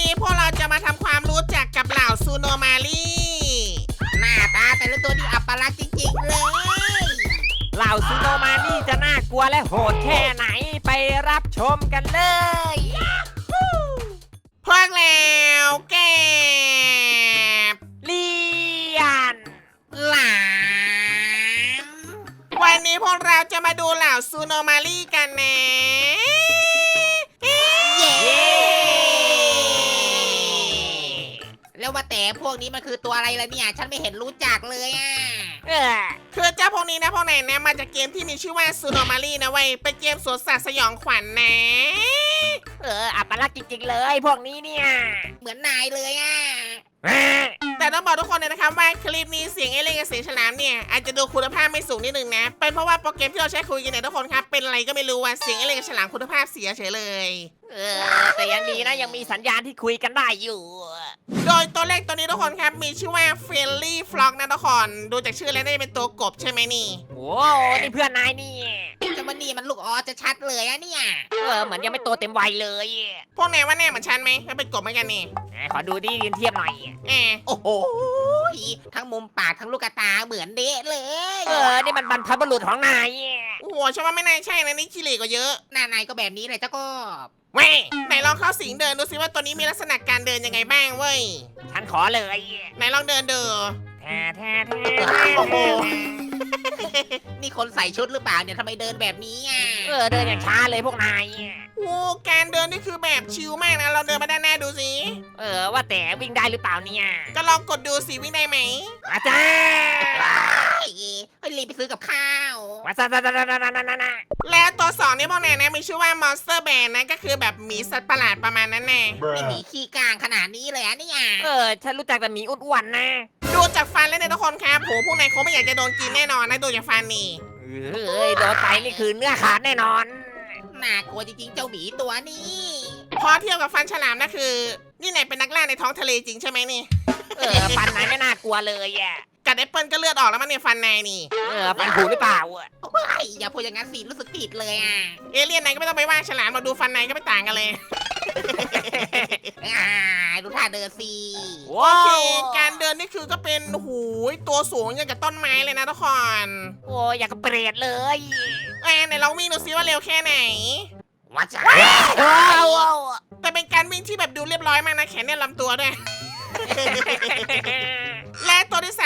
นี้พวกเราจะมาทำความรู้จักกับเหล่าซูโนมารีหน้าตาแต่ละตัวนี่อัปลักษณ์จริงๆเลย เหล่าซูโนมานี่จะน่ากลัวและโหดแค่ไหนไปรับชมกันเลย พวกแล้วแกบเลียนหลามวันนี้พวกเราจะมาดูเหล่าซูโนมารีกันนะ พวกนี้มันคือตัวอะไรล่ะเนี่ย ฉันไม่เห็นรู้จักเลยอะ เออคือเจ้าพวกนี้นะพวกไหนนะ มาจากเกมที่มีชื่อว่าซูโนมารีนะเว้ยเป็นเกมสวนสัตว์สยองขวัญนะ เอออัปลักษณ์จริงๆเลยพวกนี้เนี่ย เหมือนนายเลยอะเออแต่ต้องบอกทุกคนเลยนะครับว่าคลิปนี้เสียงเอเลี่ยนกับเสียงฉลามเนี่ยอาจจะดูคุณภาพไม่สูงนิดนึงนะ เป็นเพราะว่าโปรแกรมที่เราใช้คุยกันเนี่ยทุกคนครับเป็นอะไรก็ไม่รู้ว่าเสียงเอเลี่ยนกับฉลามคุณภาพเสียเฉยเลย เออ แต่ยังดีนะยังมีสัญญาณที่คุยกันได้อยู่ โดยตัวเลขตัวนี้ทุกคนครับมีชื่อว่าเฟลลี่ฟล็อกนะทุกคนดูจากชื่อแล้วน่าจะเป็นตัวกบใช่ไหมนี่ โอ้นี่เพื่อนนายนี่ จะมันนี่มันลูกออสจะชัดเลยอะเนี่ยเออเหมือนยังไม่โตเต็มวัยเลยพวกนายว่าแน่เหมือนฉันไหมถ้าเป็นกบเหมือนกันนี่ไหนขอดูดิยืนเทียบหน่อยแอบโอ้โห ทั้งมุมปากทั้งลูกตาเหมือนเดะเลยเออ นี่มันบรรพบุรุษของนายโอ้โหฉันว่าไม่น่าใช่นะนี่ขี้เหร่กว่าเยอะหน้านายก็แบบนี้เลยเจ้าก็แม่ไหนลองเข้าสิงเดินดูสิว่าตัวนี้มีลักษณะการเดินยังไงบ้างเว้ยฉันขอเลยไหนลองเดินดูแท้แท้แท้โอ้โห นี่คนใส่ชุดหรือเปล่าเนี่ยทำไมเดินแบบนี้อะเออเดินอย่างช้าเลยพวกนายโอ้การเดินนี่คือแบบชิลมากนะเราเดินมาด้านหน้าดูสิเออว่าแต่วิ่งได้หรือเปล่าเนี่ยก็ลองกดดูสิวิ่งได้ไหมอาจารย์เฮ้ยเฮ้ยรีบไปซื้อกับข้าวมาซะซะซะซะซะซะซะและ ตัวสองนี่พวกนายนะมีชื่อว่า Monster Band นะก็คือแบบหมีสัตว์ประหลาดประมาณนั้นแน่ไม่มีขี้กลางขนาดนี้เลยอะเนี่ยเออ ฉันรู้จักแต่หมีอ้วนๆนะ ดูจากฟันแล้วเนี่ยทุกคนครับโหพวกนายคงไม่อยากจะโดนกินแน่นอนนะดูจากฟันนี่เอ้ยโดนไปนี่คือเนื้อขาดแน่นอน น่ากลัวจริงๆ เจ้าหมีตัวนี้ พอเทียบกับฟันฉลามนะคือ นี่นายเป็นนักล่าในท้องทะเลจริงใช่ไหมนี่ เออฟันนายไม่น่ากลัวเลยอะ กัดแอปเปิลก็เลือดออกแล้วมันเนี่ยฟันนายนี่ เออฟันผุหรือเปล่าอะโอ้ยอย่าพูดอย่างนั้นสิรู้สึกผิดเลยอะเอเลี่ยนนายก็ไม่ต้องไปว่าฉลามมาดูฟันนายก็ไม่ต่างกันเลย อ่าดูท่าเดินสิโอเคการเดินนี่คือก็เป็นหูยตัวสูงอย่างกับต้นไม้เลยนะทุกคนโอ้ยอยากกับเปรตเลยแอนไหนลองวิ่งดูซิว่าเร็วแค่ไหนว่าจะว้าวแต่เป็นการวิ่งที่แบบดูเรียบร้อยมากนะแขนเนี่ยลำตัวด้วยและตัวที่ส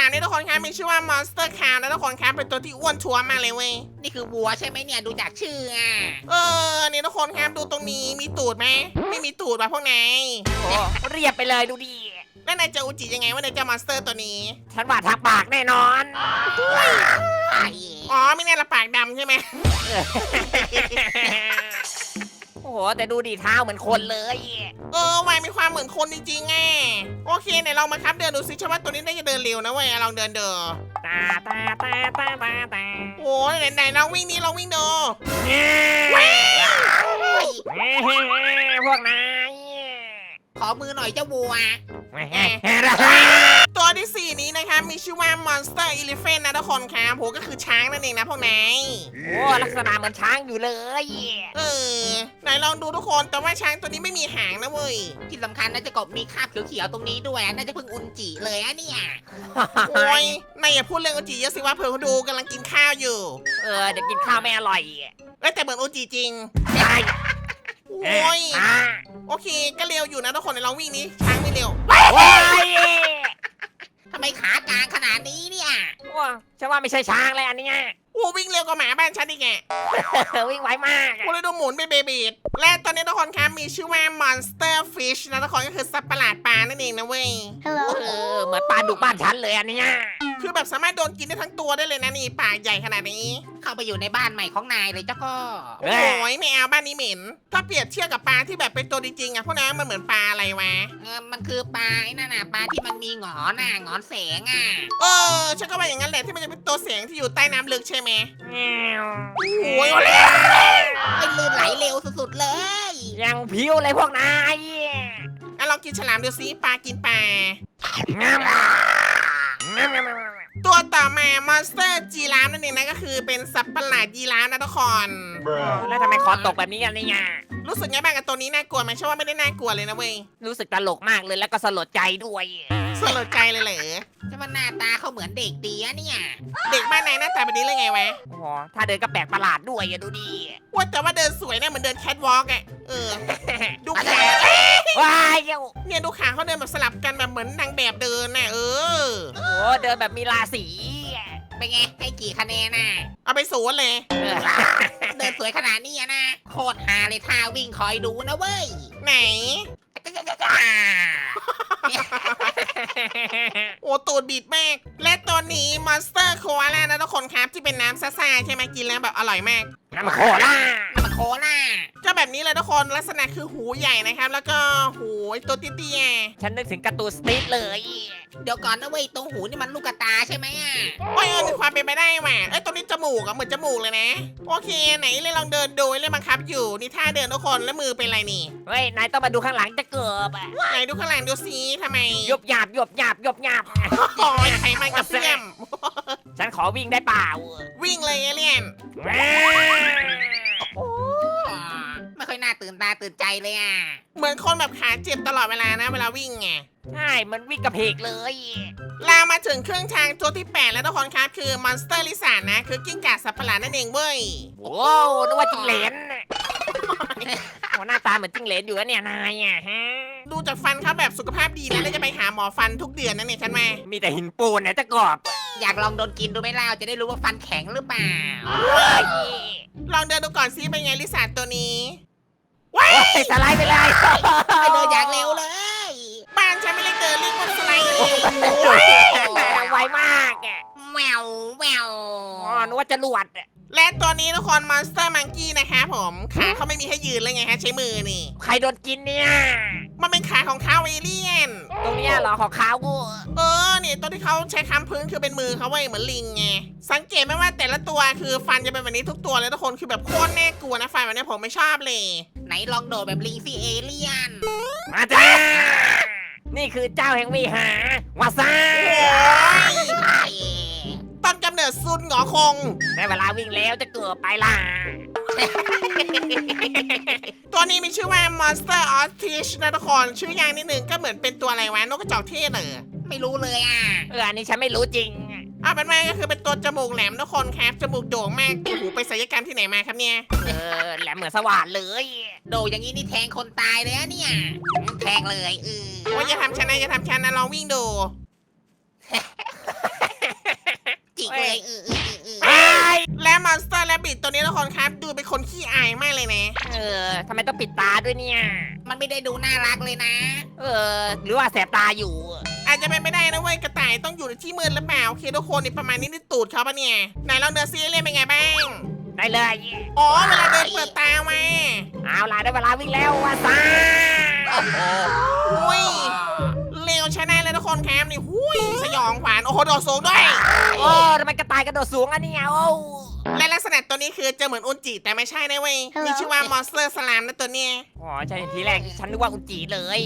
ามนี่ทุกคนครับมีชื่อว่า Monster Cow นะทุกคนครับเป็นตัวที่อ้วนท้วมมากเลยเว้ยนี่คือวัวใช่ไหมเนี่ยดูจากชื่ออะเออนี่ทุกคนครับดูตรงนี้มีตูดไหมไม่มีตูดว่ะพวกนายโอ้เรียบไปเลยดูดิแล้วนายจะอุจิยังไงว่านายจะมอนสเตอร์ตัวนี้ฉันว่าทางปากแน่นอนไอ้อ๋อไม่แน่ละปากดำใช่ไหม โอ้โหแต่ดูดิเท้าเหมือนคนเลยเออวายมีความเหมือนคนจริงๆไงโอเคไหนลองมาครับเดินดูซิฉันว่าตัวนี้น่าจะเดินเร็วนะเว้ยลองเดินเดินตาตาตาตาตาตาโอ้ยไหนไหนลองวิ่งนี่ลองวิ่งดูพวกนายข อมือหน่อยเจ้าวัว ตัวที่สี่นี้นะคะมีชื่อว่า Monster Elephant นะทุกคนครับโหก็คือช้างนั่นเองนะพวกนายโอ้ลักษณะเหมือนช้างอยู่เลยเออไหนลองดูทุกคนแต่ว่าช้างตัวนี้ไม่มีหางนะเว้ยที่สำคัญน่าจะกบมีคราบเขียวๆตรงนี้ด้วยอะน่าจะเพิ่งอุนจิเลยอะเนี่ยโอ้ยนายอย่าพูดเรื่องโอจิเยอะสิว่าเผื่อเขาดูกำลังกินข้าวอยู่ เออเดี๋ยวกินข้าวไม่อร่อยเอ้ยแต่เหมือนโอจิจริง ใช่ โอ้ยอ่าโอเค ก็เร็วอยู่นะทุกคนในลองวิ่งนี้ช้างไม่เร็วโอ้ยทำไมขากลางขนาดนี้เนี่ยว้าฉันว่าไม่ใช่ช้างเลยอันเนี้ย โอ้วิ่งเร็วกว่าหมาบ้านฉันอีกแกวิ่งไวมากโอ้เลยดูหมุนเป็นเบบีดและตอนนี้ทุกคนครับมีชื่อว่า Monster Fish นะทุกคนก็คือสัตว์ประหลาดปลานั่น เองนะเว้ยเออเหมือนปลาดุกบ้านฉันเลยอันเนี้ยคือแบบสามารถโดนกินได้ทั้งตัวได้เลยนะนี่ปากใหญ่ขนาดนี้เข้าไปอยู่ในบ้านใหม่ของนายเลยเจ้าก็เอโอ้อยไม่เอาบ้านนี้เหม็น ถ้าเปรียบเทียบกับปลาที่แบบเป็นตัวจริงๆอะพวกนั้นมันเหมือนปลาอะไรวะเออมันคือปลาไอ้นั่นน่ะปลาที่มันมีหงอนน่ะหงอนแสงอะเออฉันก็ว่าอย่างนั้นแหละที่มันจะเป็นตัวเสียงที่อยู่ใต้น้ำลึกใช่ไหมแงวโอ้ยโอเล่ไอ้ลื่นไหลเร็วสุดๆเลย ยังผิวเลยพวกนายอะลอง กินฉลามดูซิปลากินปลางามงามงามตัวต่อมามอนสเตอร์จีราฟนั่นเองนะก็คือเป็นสัตว์ประหลาดยีราฟนะทุกคน แล้วทำไมคอตกแบบนี้กันเนี่ย รู้สึกไงบ้างกับตัวนี้น่ากลัวไหมใช่ว่าไม่ได้น่ากลัวเลยนะเว้ย รู้สึกตลกมากเลยแล้วก็สลดใจด้วย สลดใจเลยเหรอจะมาหน้าตาเขาเหมือนเด็กดีอะเนี่ย เด็กบ้านไหนหน้าตาแบบนี้เลยไงวะโอ้โหถ้าเดินก็แปลกประหลาดด้วยอะดูดิว่าแต่ว่าเดินสวยนะเหมือนเดินแคทวอล์กอะเออ ดูขา ว้ายเอ้าเนี่ยดูขาเขาเดินแบบสลับกันแบบเหมือนนางแบบเดินน่ะเออโอ้โหเดินแบบมีราศีเป็นไง ให้กี่คะแนนน่ะเอาไปสูนเลย เออเดินสวยขนาดนี้อะนะ โคตรฮาเลยท่าวิ่งคอยดูนะเว้ย ไหน โอ้ตูดบีดมาก และตัวนี้มอนสเตอร์โคอาล่านะทุกคนครับที่เป็นน้ำซ่าๆใช่ไหมกินแล้วแบบอร่อยมาก น้ำมันโคล่าน โคล่าก็แบบนี้เลยทุกคนลักษณะคือหูใหญ่นะครับ แล้วก็หูตัวเตี้ยฉันนึกถึงการ์ตูนสตีทเลย เดี๋ยวก่อนนะเว้ยตรงหูนี่มันลูกกระตาใช่ไหมอะๆโอ้ยเออมีความเป็นไปได้ว่ะเอ้ยตัวนี้จมูกอะเหมือนจมูกเลยนะ โอเค ไหนเลยลองเดินดูเลยบังคับอยู่นี่ท่าเดินทุกคนแล้วมือเป็นไรนี่เฮ้ย นายต้องมาดูข้างหลังจะเกิบอะไหนดูข้างหลังดูซิทำไมยบหยาบยบหยาบยบหยาบ โอ้ยไขมันกับเสี้ยม ฉันขอวิ่งได้เปล่าวิ่งเลยเอเลี่ยนโอ้ ไม่ค่อยน่าตื่นตาตื่นใจเลยอะ เหมือนคนแบบขาเจ็บตลอดเวลานะ เวลาวิ่งไง ใช่ มันวิ่งกระเพกเลยลามาถึงเครื่องทางตัวที่ 8 แล้วทุกคนครับ คือมอนสเตอร์ลิซานะ คือกิ้งก่าสัตว์ประหลาดนั่นเองเว้ย โอ้นึกว่าจิ้งเหลนโอ้หน้าตาเหมือนจิ้งเหลนอยู่แล้วเนี่ยนายอะฮะ ดูจากฟันเขาแบบสุขภาพดีนะแล้วจะไปหาหมอฟันทุกเดือนนั่นเองฉันมามีแต่หินปูนเนี่ยจะกรอบ อยากลองโดนกินดูไหมเล่าจะได้รู้ว่าฟันแข็งหรือเปล่าลองเดินดูก่อนซิเป็นไงลิซาตัวนี้โอ้ยสไลด์ไปเลยไปเดินอย่างเร็วเลย บ้านฉันไม่เรียกเดินเรียกว่าสไลด์ ไวมากอะแววแววอ๋อนึกว่าจะรวดอะและตัวนี้ทุกคนมอนสเตอร์มังกี้นะครับผมขาเขาไม่มีให้ยืนเลยไงฮะใช้มือนี่ ใครโดนกินเนี่ย มันเป็นขาของเขาเอเลี่ยน ตรงเนี้ยเหรอของเขากูเออเนี่ยตัวที่เขาใช้ค้ำพื้นคือเป็นมือเขาไว้ยเหมือนลิงไงสังเกตไหมว่าแต่ละตัวคือฟันจะเป็นแบบนี้ทุกตัวเลยทุกคนคือแบบโคตรน่ากลัวนะฟันแบบนี้ผมไม่ชอบเลย ไหนลองโดดแบบลิงซีเอเลียน มาจ้า นี่คือเจ้าแห่งวิหารวาซาไอ้ต้นกำเนิดซุนหงอคง ได้เวลาวิ่งแล้วจะเกิดไปล่ะ ตัวนี้มีชื่อว่า Monster o t i s h นะทุกคนชื่อยางนิดนึงก็เหมือนเป็นตัวอะไรวะนกกระจอกเทศเหรอไม่รู้เลยอะ เอออันนี้ฉันไม่รู้จริงเอาเป็นว่าก็คือเป็นตัวจมูกแหลมทุกคนครับจมูกโด่งมากโอ้โหไปศัลยกรรมที่ไหนมาครับเนี่ย เออแหลมเหมือนสว่านเลย โดดอย่างนี้นี่แทงคนตายเลยอะเนี่ยแทงเลยเออว่าอย่าทำฉันนะอย่าทำฉันนะลองวิ่งดูจิกเลยเออเออเออเออไอ้ยและ Monster Rabbit ตัวนี้ทุกคนครับ ดูเป็นคนขี้อายมากเลยนะ เออทำไมต้องปิดตาด้วยเนี่ย มันไม่ได้ดูน่ารักเลยนะ เออ หรือว่าแสบตาอยู่ อาจจะเป็นไม่ได้นะเว้ยกระต่ายต้องอยู่ในที่มืดหรือเปล่าโอเคทุกคนนี่ประมาณนี้นี่ตูดเขาปะเนี่ยไหนลองเดินซีเรียนเป็นไงบ้างได้เลยอ๋อเวลาเดินเปิดตามาเอาล่ะได้เวลาวิ่งแล้ววาซาอุ้ยเร็วชนะเลยทุกคนครับนี่หุยสยองขวัญโอ้โหโดดสูงด้วยโอ้ทำไมกระต่ายกระโดดสูงอันนี้โอ้ และลักษณะตัวนี้คือจะเหมือนอุนจิแต่ไม่ใช่นะเว้ยมีชื่อว่ามอนสเตอร์สลามนะตัวเนี้ยอ๋อใช่ทีแรกฉันนึกว่าอุจจีเลย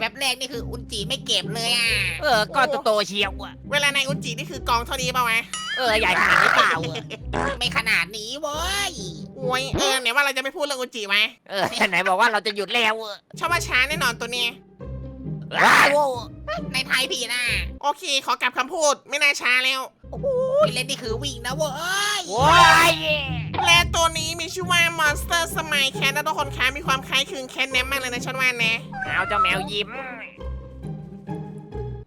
แบบแรกนี่คืออุนจิไม่เก็บเลยอะ เออก้อนโตๆเชียวอะเวลาในอุนจินี่คือกองเท่านี้ป่าวะเออใหญ่ขนาดนี้เปล่าอะไม่ขนาดนี้เว้ย โอ้ยเออเนี่ยว่าเราจะไม่พูดเรื่องอุนจิไหมเออไหนบอกว่าเราจะหยุดแล้วอะชอบว่าช้าแน่นอนตัวเนี้ยว้าวในไทยพี่นะโอเค ขอกลับคำพูดไม่น่าช้าแล้ว พี่เล่นนี่คือวิ่งนะเว้ยโว้ยและตัวนี้มีชื่อว่ามอนสเตอร์สมัยแคนนะทุกคนคะมีความคล้ายคลึงแคนแนมมากเลยนะฉันว่านะเอาเจ้าแมวยิ้ม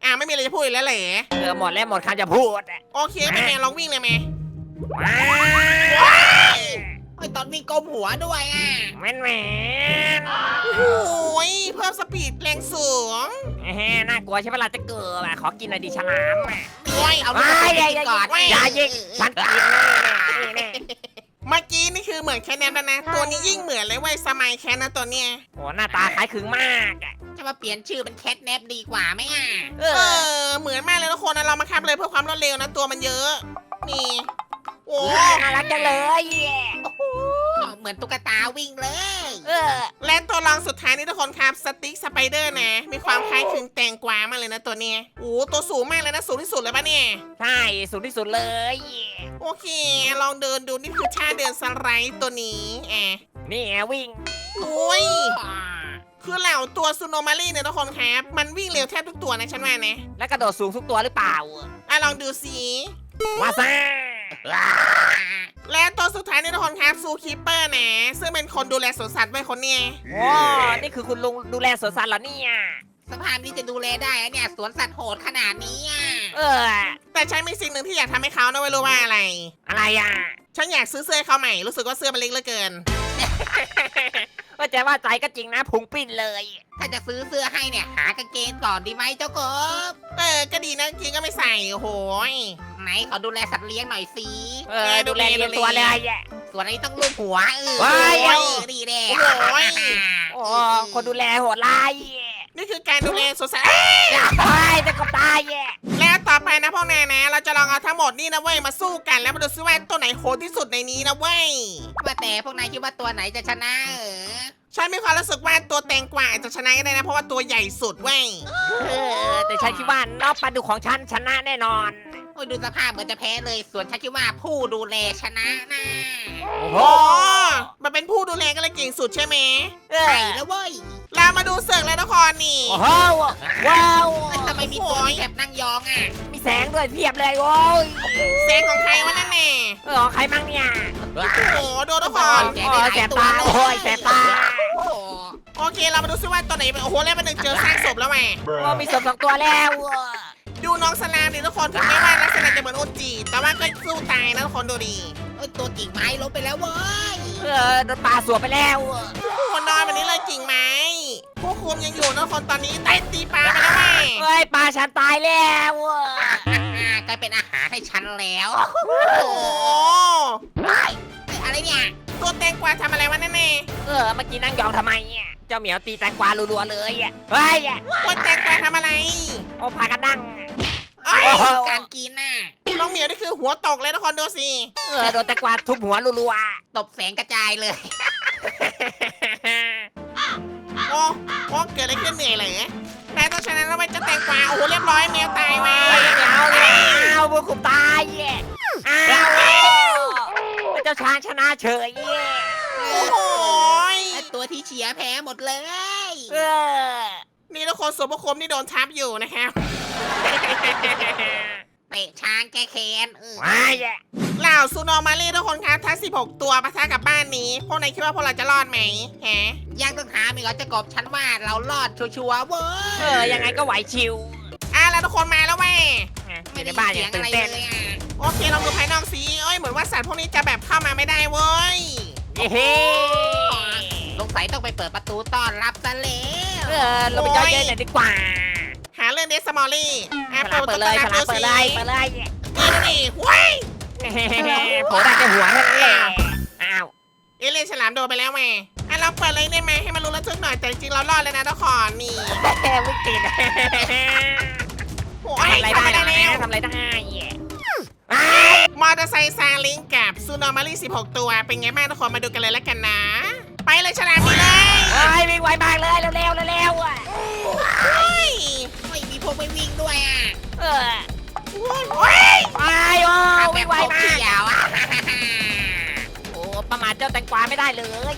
อ่าไม่มีอะไรจะพูดอีกแล้วเหรอเออหมดแล้วหมดคำจะพูดอะโอเคเป็นไงลองวิ่งเลยไหมว้าวไอ้ ยตอนวิ่งก้มหัวด้วยอะแม่นแหมนโอ้ยเพิ่มสปีดแรงสูงแหมน่ากลัวใช่ไหมล่ะจะเกิดอะขอกินหน่อยดิฉลามอะโอ้ยเอาว้ายอย่าอย่าก่อนอย่ายิงฉันกินแน่แน่เมื่อกี้นี่คือเหมือนแคนแนมแล้วนะ ตัวนี้ยิ่งเหมือนเลยเว้ยสมัยแคนนะตัวเนี้ยโอ้หน้าตาคล้ายคลึงมากอะจะมาเปลี่ยนชื่อเป็นแคทแนปดีกว่าไหมอะเอเอออ เหมือนมากเลยทุกคนนะเรามาคับเลยเพื่อความรวดเร็วนะตัวมันเยอะ นี่ โอ้โอ้น่ารักจังเลยโอ้โหเหมือนตุ๊กตาวิ่งเลย เออ และตัวรองสุดท้ายนี่ทุกคนครับสติ๊กสไปเดอร์นะ มีความคล้ายคลึงแตงกวามากเลยนะตัวเนี้ยโอ้ตัวสูงมากเลยนะสูงที่สุดเลยปะเนี่ย ใช่สูงที่สุดเลย โอเค ลองเดินดูนี่คือท่าเดินสไลด์ตัวนี้แอะนี่ไงวิ่งโอ้ยอ่าคือเหล่าตัวซูโนมารีเนี่ยทุกคนครับ มันวิ่งเร็วแทบทุกตัวนะฉันว่านะ แล้วกระโดดสูงทุกตัวหรือเปล่า อะลองดูสิว่าซ่า และตัวสุดท้ายเนี่ยทุกคนครับซูคิปเปอร์นะ ซึ่งเป็นคนดูแลสวนสัตว์ไว้คนเนี่ยโอ้นี่คือคุณลุงดูแลสวนสัตว์เหรอเนี่ยสภาพนี้จะดูแลได้อะเนี่ยสวนสัตว์โหดขนาดนี้อะเออ แต่ฉันมีสิ่งหนึ่งที่อยากทำให้เขานะไม่รู้ว่าอะไร อะไรอะฉันอยากซื้อเสื้อให้เขาใหม่ รู้สึกว่าเสื้อมันเล็กเหลือเกิน ว่าใจว่าใจก็จริงนะพุงปิ้นเลย ถ้าจะซื้อเสื้อให้เนี่ยหากางเกงก่อนดีไหมเจ้ากบ เออ ก็ดีนะจริงก็ไม่ใส่โอ้โหย ไหนขอดูแลสัตว์เลี้ยงหน่อยสิเออดูแลเรียนตัวเลยอะส่วนอันนี้ต้องลูบหัวเออว้ายโอ้ยดีแน่ โอ้ย โอ้คนดูแลโหดร้ายนี่คือการดูแลสวนสัตว์เอ้ยตายจะก็ตายแย่แล้วต่อไปนะพวกนายนะ เราจะลองเอาทั้งหมดนี่นะเว้ยมาสู้กันแล้วมาดูซิว่าตัวไหนโหดที่สุดในนี้นะเว้ย ว่าแต่พวกนายคิดว่าตัวไหนจะชนะเออฉันมีความรู้สึกว่าตัวแตงกวาอาจจะชนะก็ได้นะเพราะว่าตัวใหญ่สุดเว้ย เออแต่ฉันคิดว่านอกปลาดุกของฉันชนะแน่นอน โอ้ยดูสภาพเหมือนจะแพ้เลย ส่วนฉันคิดว่าผู้ดูแลชนะนะ โอ้โห โอ้มันเป็นผู้ดูแลก็เลยเก่งสุดใช่ไหมเอใช่อแล้วเว้ยเรามาดูเสิร์กแล้วทุกคนนี่ โอ้โหว้าวเอ้ยทำไมมีตัวที่แบบนั่งยองอะมีแสงด้วยเพียบเลยโอ้ยเซนของใครวะนั่นแน่เออของใครมั่งเนี่ยโอ้โหดูทุกคโอ้นยแสบตาโอ้ยแสบตาโอ้โหโอเค เรามาดูซิว่าตัวไหนเป็นโอ้โหแล้วมาหนึ่งเจอซากศพแล้วแหมโอ้มีศพสองตัวแล้ว ดูน้องสลามดิทุกคนถึงแม้ว่าลักษณะจะเหมือนโอจิแต่ว่าก็สู้ตายนะทุกคนดูดิเอ้ยตัวกิ่งไม้ล้มไปแล้วเว้ยเออโดนปลาสวนไปแล้วโอ้โหนอนแบบนี้เลยกิ่งไม้ผู้คุมยังอยู่นะทุกคนตอนนี้ได้ตีปลาไปแล้วแม่เฮ้ยปลาฉันตายแล้วอ่ากลายเป็นอาหารให้ฉันแล้วโอ้โหเฮ้ยอะไรเนี่ย ตัวแตงกวาทำอะไรวะแน่แน่เออเมื่อกี้นั่งยองทำไมเนี่ยเจ้าเหมียวตีแตงกวารัวๆเลยอะเฮ้ยๆตัวแตงกวาทำอะไรโอ้พากันนั่งเอ้ยโอ้โหการกินน่ะน้องเหมียวนี่คือหัวตกเลยทุกคนดูสิเออโดนแตงกวาทุบหัวรัวตบแสงกระจายเลยๆโอ้โอ้เกิดอะไรขึ้นเหนื่อยเลยแต่ต้องชนะแล้วไปจะแตงกวาโอ้โหเรียบร้อยแมวตายมาเฮ้ยเหมียวเลยอ้าวบุคุมตายแย่อ้าว เจ้าช้างชนะเฉยแย่โอ้โหยไอ้ตัวที่เฉียแพ้หมดเลย เออนี่ทุกคนสมภคมนี่โดนทับอยู่นะครับเตะช้างแก้แค้นเออว้ายแย่เหล่าซูโนมารีทุกคนครับทั้ง16 ตัวปะทะกับบ้านนี้ พวกนายคิดว่าพวกเราจะรอดไหมฮะยังต้องหามีกอจะกบฉันว่าเรารอดชัวร์ๆเว้เอยอยังไงก็ไหวชิวอะแล้วทุกคนมาแล้วแม่อยู่ในบ้านอย่างตื่นเต้นเลยอะ โอเคลองดูภายนอกสิเอ้ยเหมือนว่าสัตว์พวกนี้จะแบบเข้ามาไม่ได้เว้ยเย้เฮ้สงสัยต้องไปเปิดประตูต้อนรับซะแล้วเออเราไปย่อยเย็นหน่อยดีกว่าหาเรื่องเดสมอลลี่อะพลังเปิดเลยพลังเปิดเลยเปิดเลยนี่นี่ว้ายโผล่ได้แค่หัวเท่านั้นแหละอ้าวเอเลี่ยนฉลามโดนไปแล้วแม่อะเราเปิดเลยได้ไหมให้มันรู้ระทึกหน่อยแต่จริงๆเรารอดเลยนะทุกคนนี่ไม่ติดโอ้ทำยอะไรทำได้อะไรนะแล้วทำอะไรได้มอเตอร์ ไซค์ซาเลิงกับซูโนมารี16 ตัว เป็นไงบ้างทุกคนมาดูกันเลยแล้วกันนะ ไปเลยฉลามนี่เลยเฮ้ยวิ่งไวมากเลยเร็วๆเร็วๆอะเฮ้ยไม่มีพวกไม่วิ่งด้วยอะเออโอ้ยไปโอ้วิ่งไวมากยาวอะโอ้ประมาทเจ้าแตงกวาไม่ได้เลย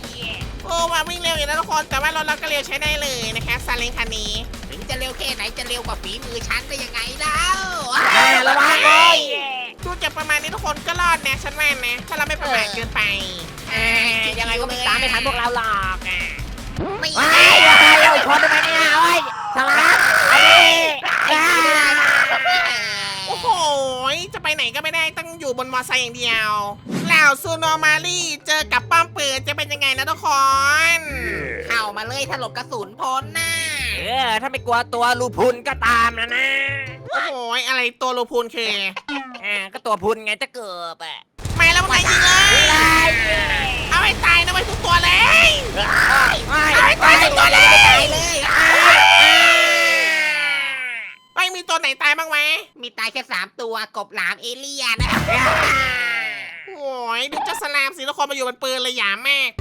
โอ้มาวิ่งเร็วอยู่นะทุกคนแต่ว่ารถเราก็เร็วใช้ได้เลยนะคะซาเล้งคันนี้ถึงจะเร็วแค่ไหนจะเร็วกว่าฝีมือฉันได้ยังไงแล้วระวังเลย ดูจากประมาณนี้ทุกคนก็รอดนะฉันว่านะถ้าเราไม่ประมาทเกินไปยังไงก็ไม่ตามไม่ทันพวกเราหรอกอะไม่ว้ายว้ายเราชนได้ไหมเนี่ยโอ้ยสลับอันนี้อ่าโอ้โหจะไปไหนก็ไม่ได้ต้องอยู่บนมอไซค์อย่างเดียวแล้วซูโนมารีเจอกับป้อมปืนจะเป็นยังไงนะทุกคน เข้ามาเลยถลบกระสุนพ้นน่ะเออถ้าไม่กลัวตัวรูพุนก็ตามนะนะ โอ้โหอะไรตัวโลพูนคือ อ่าก็ตัวพุนไงจะเกิบอะไม่แล้วมันยิงเลยไล่เอาให้ตายนะไปทุกตัวเลยไล่เอาให้ตายทุกตัวเลยไม่มีตัวไหนตายบ้างไหมมีตายแค่สามตัวกบหลามเอเลี่ยนนะ โอ้ยดูเจ้าสลามสิทุกคนมาอยู่บนปืนเลยหยามมาก